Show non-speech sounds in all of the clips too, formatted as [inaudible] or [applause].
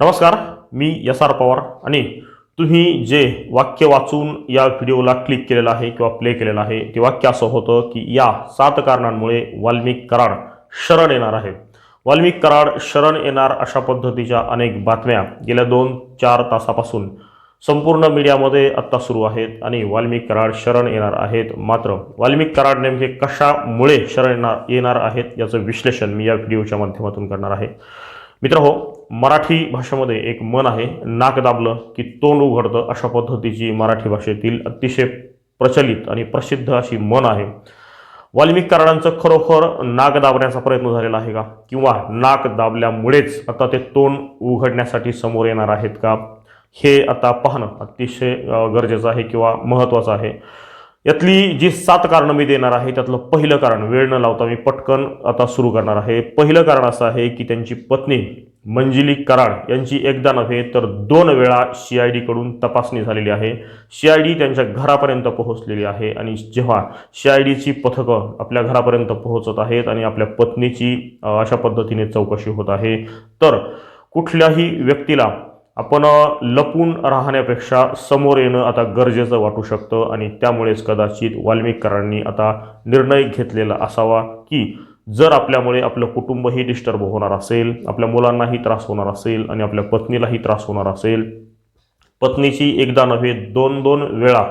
नमस्कार मी S R Pawar आणि तुम्ही जे वाक्य वाचून या व्हिडिओला क्लिक केलेलं आहे किंवा प्ले केलेलं आहे ते वाक्य असं होतं की या सात कारणांमुळे वाल्मिक कराड शरण येणार आहे. वाल्मिक कराड शरण येणार अशा पद्धतीच्या अनेक बातम्या गेल्या दोन चार तासापासून संपूर्ण मीडियामध्ये आत्ता सुरू आहेत आणि वाल्मिक कराड शरण येणार आहेत. मात्र वाल्मिक कराड नेमके कशामुळे शरण येणार येणार आहेत याचं विश्लेषण मी या व्हिडिओच्या माध्यमातून करणार आहे. मित्र हो मराठी भाषेमध्ये एक मन आहे नाक दाबलं की तोंड उघडतं अशा पद्धतीची मराठी भाषेतील अतिशय प्रचलित आणि प्रसिद्ध अशी मन आहे. वाल्मिक कराडांचं खरोखर नाक दाबण्याचा प्रयत्न झालेला आहे का? किंवा नाक दाबल्यामुळेच आता ते तोंड उघडण्यासाठी समोर येणार आहेत का? हे आता पाहणं अतिशय गरजेचं आहे किंवा महत्त्वाचं आहे. यातली जी सात कारणं मी देणार आहे त्यातलं पहिलं कारण वेळ न लावता मी पटकन आता सुरू करणार आहे. पहिलं कारण असं आहे की त्यांची पत्नी मंजिली कराड यांची एकदा नव्हे तर दोन वेळा सी आय डीकडून तपासणी झालेली आहे. सी आय डी त्यांच्या घरापर्यंत पोहोचलेली आहे आणि जेव्हा सी आय डीची पथकं आपल्या घरापर्यंत पोहोचत आहेत आणि आपल्या पत्नीची अशा पद्धतीने चौकशी होत आहे तर कुठल्याही व्यक्तीला आपण लपून राहण्यापेक्षा समोर येणं आता गरजेचं वाटू शकतं आणि त्यामुळेच कदाचित वाल्मिकरांनी आता निर्णय घेतलेला असावा की जर आपल्यामुळे आपलं कुटुंबही डिस्टर्ब होणार असेल आपल्या मुलांनाही त्रास होणार असेल आणि आपल्या पत्नीलाही त्रास होणार असेल पत्नीची एकदा नव्हे दोन दोन वेळा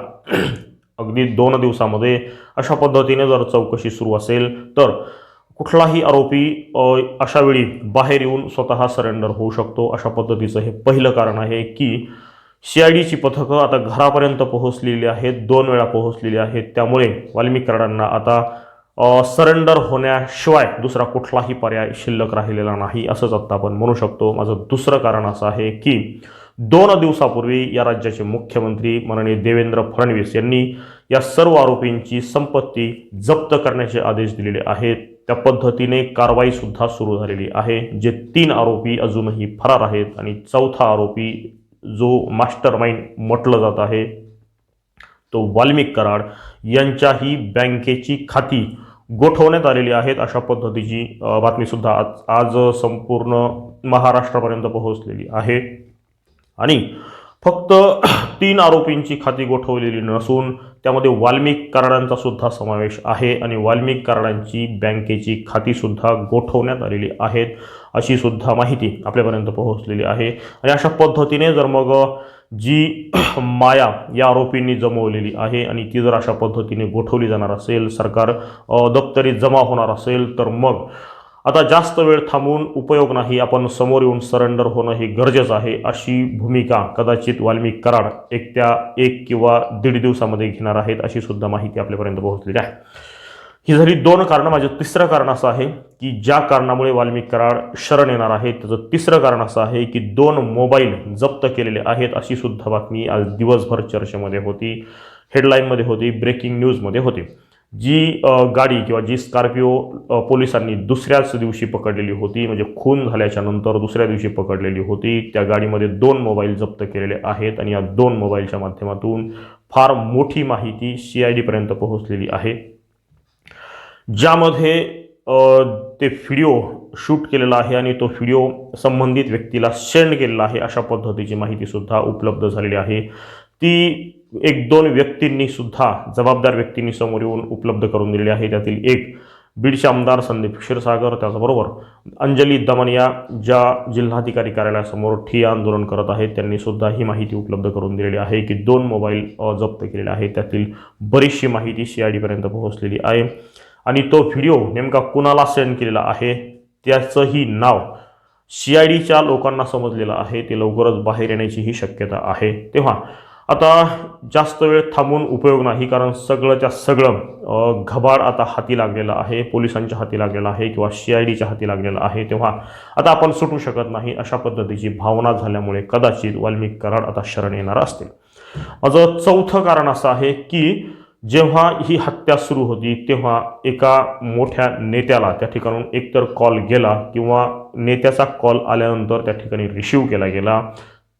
अगदी दोन दिवसामध्ये अशा पद्धतीने जर चौकशी सुरू असेल तर कुठलाही आरोपी अशावेळी अशा वेळी बाहेर येऊन स्वतः सरेंडर होऊ शकतो. अशा पद्धतीचं हे पहिलं कारण आहे की सी आय डीची पथकं आता घरापर्यंत पोहोचलेली आहेत. दोन वेळा पोहोचलेली आहेत. त्यामुळे वाल्मिक कराडांना आता सरेंडर होण्याशिवाय दुसरा कुठलाही पर्याय शिल्लक राहिलेला नाही असंच आत्ता आपण म्हणू शकतो. माझं दुसरं कारण असं आहे की दोन दिवसापूर्वी या राज्याचे मुख्यमंत्री माननीय देवेंद्र फडणवीस यांनी या सर्व आरोपींची संपत्ती जप्त करण्याचे आदेश दिलेले आहेत. त्या पद्धतीने कारवाईसुद्धा सुरू झालेली आहे जे तीन आरोपी अजूनही फरार आहेत आणि चौथा आरोपी जो मास्टर माइंड म्हटलं जात आहे तो वाल्मिक कराड यांच्याही बँकेची खाती गोठवण्यात आलेली आहेत अशा पद्धतीची बातमीसुद्धा आज आज संपूर्ण महाराष्ट्रापर्यंत पोहोचलेली आहे. आणि फक्त [clears throat] तीन आरोपींची खाती गोठवलेली नसून त्यामध्ये वाल्मिक कराडांचा सुद्धा समावेश आहे आणि वाल्मिक कराडांची बँकेची खातीसुद्धा गोठवण्यात आलेली आहेत अशी सुद्धा माहिती आपल्यापर्यंत पोहोचलेली आहे. आणि अशा पद्धतीने जर मग जी [clears throat] माया या आरोपींनी जमवलेली आहे आणि ती जर अशा पद्धतीने गोठवली जाणार असेल सरकार दप्तरी जमा होणार असेल तर मग आता जास्त वेळ थांबून उपयोग नाही आपण समोर येऊन सरेंडर होणं हे गरजेचं आहे अशी भूमिका कदाचित वाल्मिक कराड एक त्या एक किंवा दीड दिवसामध्ये घेणार आहेत अशी सुद्धा माहिती आपल्यापर्यंत पोहोचलेली आहे. ही झाली दोन कारणं. माझं तिसरं कारण असं आहे की ज्या कारणामुळे वाल्मिक कराड शरण येणार आहे त्याचं तिसरं कारण असं आहे की दोन मोबाईल जप्त केलेले आहेत अशी सुद्धा बातमी आज दिवसभर चर्चेमध्ये होती हेडलाईनमध्ये होती ब्रेकिंग न्यूजमध्ये होती. जी गाडी किंवा जी स्कॉर्पिओ पोलिसांनी दुसऱ्याच दिवशी पकडलेली होती म्हणजे खून झाल्याच्यानंतर दुसऱ्या दिवशी पकडलेली होती. त्या गाडीमध्ये दोन मोबाईल जप्त केलेले आहेत आणि या दोन मोबाईलच्या माध्यमातून फार मोठी माहिती सी आय डीपर्यंत पोहोचलेली आहे. ज्यामध्ये ते व्हिडिओ शूट केलेला आहे आणि तो व्हिडिओ संबंधित व्यक्तीला सेंड केलेला आहे अशा पद्धतीची माहितीसुद्धा उपलब्ध झालेली आहे. ती एक दोन व्यक्तींनी सुद्धा जबाबदार व्यक्तींनी समोर येऊन उपलब्ध करून दिलेली आहे. त्यातील एक बीडचे आमदार संदीप क्षीरसागर त्याचबरोबर अंजली दमनिया ज्या जिल्हाधिकारी कार्यालयासमोर ठिय्या आंदोलन करत आहेत त्यांनी सुद्धा ही माहिती उपलब्ध करून दिलेली आहे की दोन मोबाईल जप्त केलेले आहेत. त्यातील बरीचशी माहिती सी आय डीपर्यंत पोहोचलेली आहे. आणि तो व्हिडिओ नेमका कुणाला सेंड केलेला आहे त्याचंही नाव सी आय डीच्या लोकांना समजलेलं आहे. ते लवकरच बाहेर येण्याचीही शक्यता आहे. तेव्हा आता जास्त वेळ थांबून उपयोग नाही कारण सगळंच्या सगळं घबाड आता हाती लागलेलं आहे पोलिसांच्या हाती लागलेलं आहे किंवा सी आय डीच्या हाती लागलेलं आहे तेव्हा आता आपण सुटू शकत नाही अशा पद्धतीची भावना झाल्यामुळे कदाचित वाल्मिक कराड आता शरण येणार असतील. माझं चौथं कारण असं आहे की जेव्हा ही हत्या सुरू होती तेव्हा एका मोठ्या नेत्याला त्या ठिकाणून एकतर कॉल गेला किंवा नेत्याचा कॉल आल्यानंतर त्या ठिकाणी रिसीव केला गेला.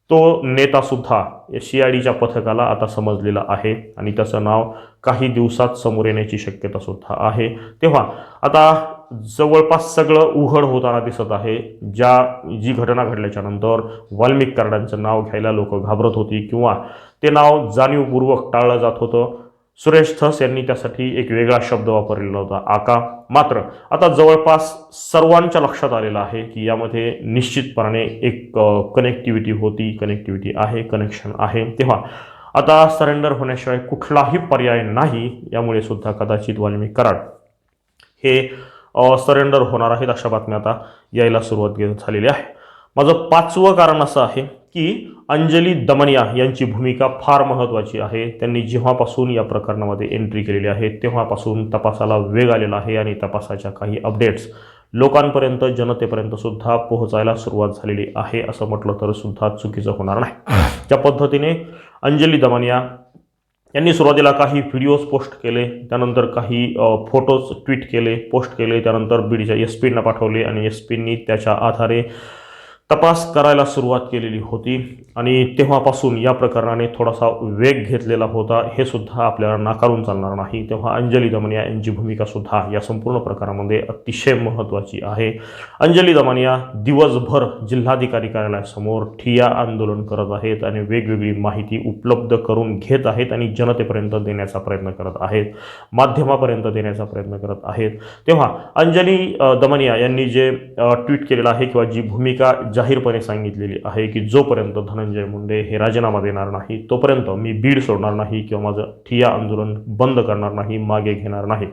तो नेतासुद्धा सी आय डीच्या पथकाला आता समजलेला आहे. आणि त्याचं नाव काही दिवसात समोर येण्याची शक्यता सुद्धा आहे. तेव्हा आता जवळपास सगळं उघड होताना दिसत आहे. ज्या जी घटना घडल्याच्या नंतर वाल्मिक कार्डांचं नाव घ्यायला लोक घाबरत होती किंवा ते नाव जाणीवपूर्वक टाळलं जात होतं. सुरेश थस यांनी त्यासाठी एक वेगळा शब्द वापरलेला होता आका. मात्र आता जवळपास सर्वांच्या लक्षात आलेलं आहे की यामध्ये निश्चितपणाने एक कनेक्टिव्हिटी होती कनेक्टिव्हिटी आहे कनेक्शन आहे. तेव्हा आता सरेंडर होण्याशिवाय कुठलाही पर्याय नाही यामुळे सुद्धा कदाचित वाल्मिक कराड हे सरेंडर होणार आहेत अशा बातम्या आता यायला सुरुवात झालेली आहे. माझं पाचवं कारण असं आहे की अंजली दमनिया यांची भूमिका फार महत्त्वाची आहे. त्यांनी जेव्हापासून या प्रकरणामध्ये एंट्री केलेली आहे तेव्हापासून तपासाला वेग आलेला आहे आणि तपासाच्या काही अपडेट्स लोकांपर्यंत जनतेपर्यंत सुद्धा पोहोचायला सुरुवात झालेली आहे असं म्हटलं तर सुद्धा चुकीचं होणार नाही. ज्या पद्धतीने अंजली दमानिया यांनी सुरुवातीला काही व्हिडिओज पोस्ट केले त्यानंतर काही फोटोज ट्विट केले पोस्ट केले त्यानंतर बीडच्या एस पींना पाठवले आणि एस पींनी त्याच्या आधारे तपास करायला सुरुवात केलेली होती आणि तेव्हापासून या प्रकरणाने थोडासा वेग घेतलेला होता. हे सुद्धा आपल्याला नाकारून चालणार नाही. तेव्हा अंजली दमनिया यांची भूमिका सुद्धा या संपूर्ण प्रकारामध्ये अतिशय महत्त्वाची आहे. अंजली दमनिया दिवसभर जिल्हाधिकारी कार्यालयासमोर ठिया आंदोलन करत आहेत आणि वेगवेगळी माहिती उपलब्ध करून घेत आहेत आणि जनतेपर्यंत देण्याचा प्रयत्न करत आहेत. माध्यमापर्यंत देण्याचा प्रयत्न करत आहेत. तेव्हा अंजली दमनिया यांनी जे ट्विट केलेलं आहे किंवा जी भूमिका जाहीरपणे सांगितलेली आहे की जोपर्यंत धनंजय मुंडे हे राजीनामा देणार नाही तोपर्यंत मी बीड सोडणार नाही किंवा माझं ठिया आंदोलन बंद करणार नाही मागे घेणार नाही.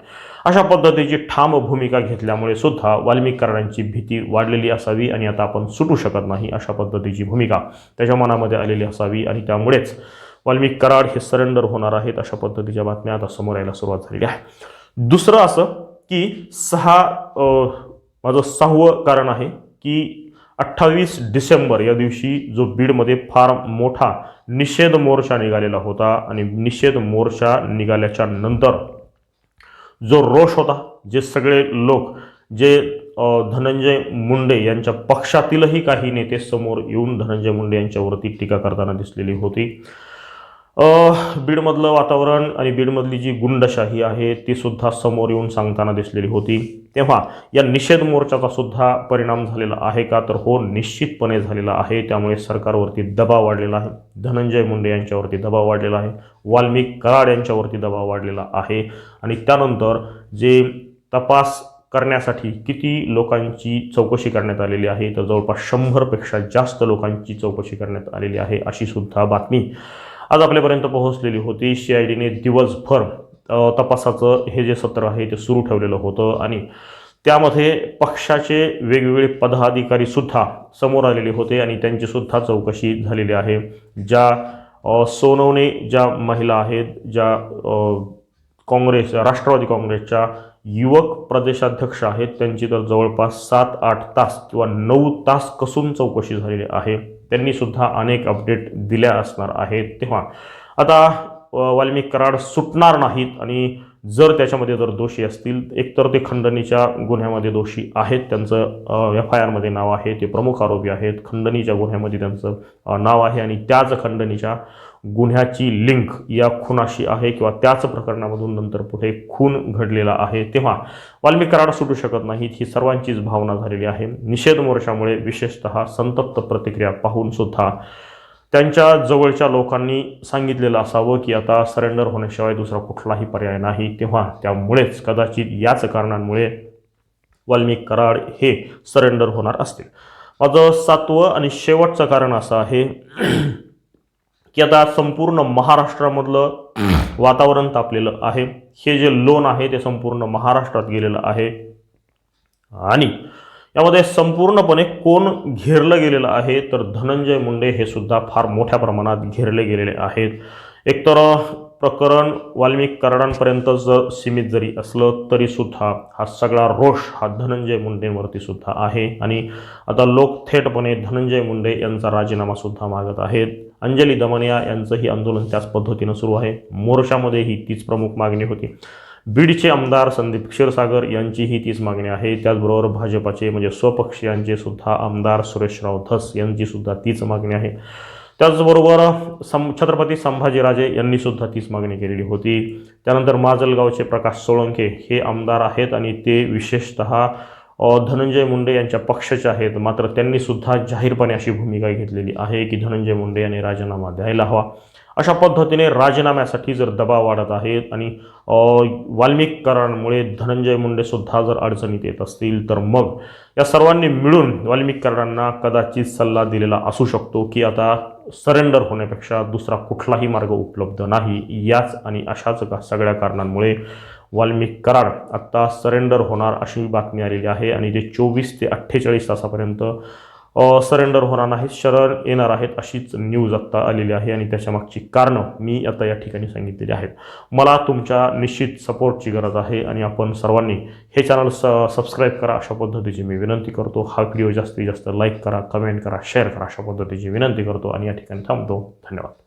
अशा पद्धतीची ठाम भूमिका घेतल्यामुळे सुद्धा वाल्मिकरणांची भीती वाढलेली असावी आणि आता आपण सुटू शकत नाही अशा पद्धतीची भूमिका त्याच्या मनामध्ये आलेली असावी आणि त्यामुळेच वाल्मिक कराड हे सरेंडर होणार आहेत अशा पद्धतीच्या बातम्या आता समोर यायला सुरुवात झालेली आहे. दुसरं असं की सहा माझं सहावं कारण आहे की अठ्ठावीस डिसेंबर या दिवशी जो बीडमध्ये फार मोठा निषेध मोर्चा निघालेला होता आणि निषेध मोर्चा निघाल्याच्या नंतर जो रोष होता जे सगळे लोक जे धनंजय मुंडे यांच्या पक्षातीलही काही नेते समोर येऊन धनंजय मुंडे यांच्यावरती टीका करताना दिसलेली होती. बीडमधलं वातावरण आणि बीडमधली जी गुंडशाही आहे ती सुद्धा समोर येऊन सांगताना दिसलेली होती. तेव्हा या निषेध मोर्चाचा सुद्धा परिणाम झालेला आहे का? तर हो निश्चितपणे झालेला आहे. त्यामुळे सरकारवरती दबाव वाढलेला आहे. धनंजय मुंडे यांच्यावरती दबाव वाढलेला आहे. वाल्मिक कराड यांच्यावरती दबाव वाढलेला आहे. आणि त्यानंतर जे तपास करण्यासाठी किती लोकांची चौकशी करण्यात आलेली आहे तर जवळपास शंभरपेक्षा जास्त लोकांची चौकशी करण्यात आलेली आहे अशी सुद्धा बातमी आज आपल्यापर्यंत पोहोचलेली होती. सी आय डीने दिवसभर तपासाचं हे जे सत्र आहे ते सुरू ठेवलेलं होतं आणि त्यामध्ये पक्षाचे वेगवेगळे पदाधिकारी सुद्धा समोर आलेले होते आणि त्यांची सुद्धा चौकशी झालेली आहे. ज्या सोनवणे ज्या महिला आहेत ज्या काँग्रेस राष्ट्रवादी काँग्रेसच्या युवक प्रदेशाध्यक्ष आहेत. त्यांची तर जवळपास सात आठ तास किंवा नऊ तास कसून चौकशी झालेली आहे. त्यांनी सुद्धा अनेक अपडेट दिल्या असणार आहेत. तेव्हा आता वाल्मिक कराड सुटणार नाहीत आणि जर त्याच्यामध्ये जर दोषी असतील एकतर ते खंडणीच्या गुन्ह्यामध्ये दोषी आहेत. त्यांचं एफ आय आरमध्ये नाव आहे. ते प्रमुख आरोपी आहेत. खंडणीच्या गुन्ह्यामध्ये त्यांचं नाव आहे आणि त्याच खंडणीच्या गुन्ह्याची लिंक या खुनाशी आहे किंवा त्याच प्रकरणामधून नंतर पुढे खून घडलेला आहे तेव्हा वाल्मिक कराड सुटू शकत नाहीत ही सर्वांचीच भावना झालेली आहे. निषेध मोर्चामुळे विशेषतः संतप्त प्रतिक्रिया पाहून सुद्धा त्यांच्या जवळच्या लोकांनी सांगितलेलं असावं की आता सरेंडर होण्याशिवाय दुसरा कुठलाही पर्याय नाही. तेव्हा त्यामुळेच कदाचित याच कारणांमुळे वाल्मिक कराड हे सरेंडर होणार असतील. माझं सातवं आणि शेवटचं कारण असं आहे की आता संपूर्ण महाराष्ट्रामधलं वातावरण तापलेलं आहे हे जे लोन आहे ते संपूर्ण महाराष्ट्रात गेलेलं आहे. आणि यामध्ये संपूर्णपणे कोण घेरलं गेलेलं आहे तर धनंजय मुंडे हे सुद्धा फार मोठ्या प्रमाणात घेरले गेलेले आहेत. एकतर प्रकरण वाल्मिक कराडांपर्यंत जर सीमित जरी असलं तरीसुद्धा हा सगळा रोष हा धनंजय मुंडेंवरती सुद्धा आहे. आणि आता लोक थेटपणे धनंजय मुंडे यांचा राजीनामासुद्धा मागत आहेत. अंजली दमनिया यांचंही आंदोलन त्याच पद्धतीनं सुरू आहे. मोर्चामध्येही तीच प्रमुख मागणी होती. बीडचे आमदार संदीप क्षीरसागर यांचीही तीच मागणी आहे. त्याचबरोबर भाजपाचे म्हणजे स्वपक्षीयांचे सुद्धा आमदार सुरेशराव धस यांची सुद्धा तीच मागणी आहे. त्याचबरोबर सं छत्रपती संभाजीराजे यांनी सुद्धा तीच मागणी केलेली होती. त्यानंतर माजलगावचे प्रकाश सोळंके हे आमदार आहेत आणि ते विशेषतः धनंजय मुंडे यांच्या पक्षाचे आहेत. मात्र त्यांनी सुद्धा जाहीरपणे अशी भूमिका घेतलेली आहे की धनंजय मुंडे यांनी राजीनामा द्यायला हवा. अशा पद्धतीने राजीनाम्यासाठी जर दबाव वाढत आहेत आणि अ, धनंजय मुंडेसुद्धा जर अडचणीत येत असतील तर मग या सर्वांनी मिळून वाल्मिककरांना कदाचित सल्ला दिलेला असू शकतो की आता सरेंडर होण्यापेक्षा दुसरा कुठलाही मार्ग उपलब्ध नाही. याच आणि अशाच का सगळ्या कारणांमुळे वाल्मिक करार आत्ता सरेंडर होणार अशी बातमी आलेली आहे. आणि जे चोवीस ते अठ्ठेचाळीस तासापर्यंत सरेंडर होणार नाहीत शरण येणार आहेत अशीच न्यूज आत्ता आलेली आहे आणि त्याच्या मागची कारणं मी आता या ठिकाणी सांगितलेली आहेत. मला तुमच्या निश्चित सपोर्टची गरज आहे आणि आपण सर्वांनी हे चॅनल स सबस्क्राईब करा अशा पद्धतीची मी विनंती करतो. हा व्हिडिओ जास्तीत जास्त लाईक करा कमेंट करा शेअर करा अशा पद्धतीची विनंती करतो आणि या ठिकाणी थांबतो. धन्यवाद.